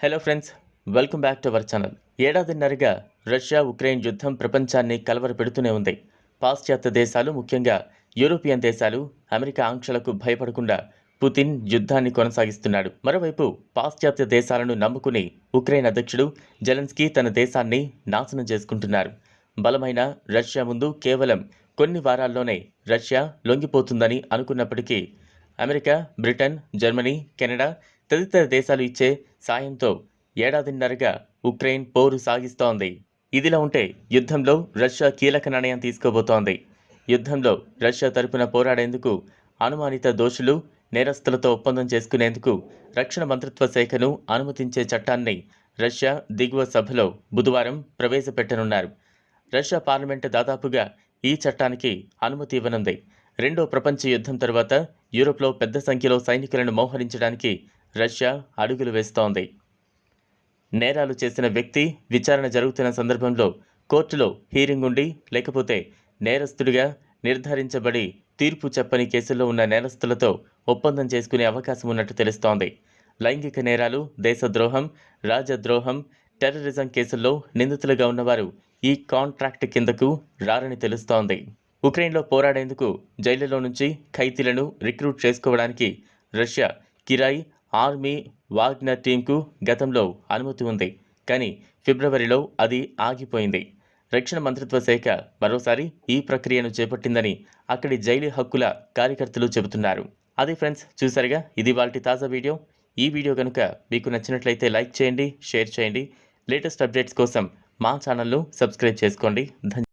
Hello friends welcome back to our channel ఏడాదిన్నరగా Russia Ukraine యుద్ధం ప్రపంచాన్ని కలవరపెడుతూనే ఉంది. పాశ్చాత్య దేశాలు ముఖ్యంగా యూరోపియన్ దేశాలు అమెరికా ఆంక్షలకు భయపడకుండా పుతిన్ యుద్ధాన్ని కొనసాగిస్తున్నాడు. మరోవైపు పాశ్చాత్య దేశాలను నమ్ముకుని ఉక్రెయిన్ అధ్యక్షుడు జెలెన్స్కీ తన దేశాన్ని నాశనం చేసుకుంటున్నారు. బలమైన రష్యా ముందు కేవలం కొన్ని వారాల్లోనే రష్యా లొంగిపోతుందని అనుకున్నప్పటికీ అమెరికా బ్రిటన్ జర్మనీ కెనడా తదితర దేశాలు ఇచ్చే సాయంతో ఏడాదిన్నరగా ఉక్రెయిన్ పోరు సాగిస్తోంది. ఇదిలా ఉంటే యుద్ధంలో రష్యా కీలక నిర్ణయం తీసుకోబోతోంది. యుద్ధంలో రష్యా తరపున పోరాడేందుకు అనుమానిత దోషులు నేరస్తులతో ఒప్పందం చేసుకునేందుకు రక్షణ మంత్రిత్వ శాఖను అనుమతించే చట్టాన్ని రష్యా దిగువ సభలో బుధవారం ప్రవేశపెట్టనున్నారు. రష్యా పార్లమెంటు దాదాపుగా ఈ చట్టానికి అనుమతి ఇవ్వనుంది. రెండో ప్రపంచ యుద్ధం తర్వాత యూరోప్లో పెద్ద సంఖ్యలో సైనికులను మోహరించడానికి రష్యా అడుగులు వేస్తోంది. నేరాలు చేసిన వ్యక్తి విచారణ జరుగుతున్న సందర్భంలో కోర్టులో హీరింగ్ ఉండి లేకపోతే నేరస్తుడిగా నిర్ధారించబడి తీర్పు చెప్పని కేసుల్లో ఉన్న నేరస్తులతో ఒప్పందం చేసుకునే అవకాశం ఉన్నట్టు తెలుస్తోంది. లైంగిక నేరాలు దేశద్రోహం రాజద్రోహం టెర్రరిజం కేసుల్లో నిందితులుగా ఉన్నవారు ఈ కాంట్రాక్ట్ కిందకు రారని తెలుస్తోంది. ఉక్రెయిన్లో పోరాడేందుకు జైళ్ళలో నుంచి ఖైతీలను రిక్రూట్ చేసుకోవడానికి రష్యా కిరాయి ఆర్మీ వాగ్నర్ టీంకు గతంలో అనుమతి ఉంది. కానీ ఫిబ్రవరిలో అది ఆగిపోయింది. రక్షణ మంత్రిత్వ శాఖ మరోసారి ఈ ప్రక్రియను చేపట్టిందని అక్కడి జైలు హక్కుల కార్యకర్తలు చెబుతున్నారు. అదే ఫ్రెండ్స్ చూసారుగా? ఇది వాళ్ళ తాజా వీడియో. ఈ వీడియో కనుక మీకు నచ్చినట్లయితే లైక్ చేయండి షేర్ చేయండి. లేటెస్ట్ అప్డేట్స్ కోసం మా ఛానల్ను సబ్స్క్రైబ్ చేసుకోండి. ధన్యవాదాలు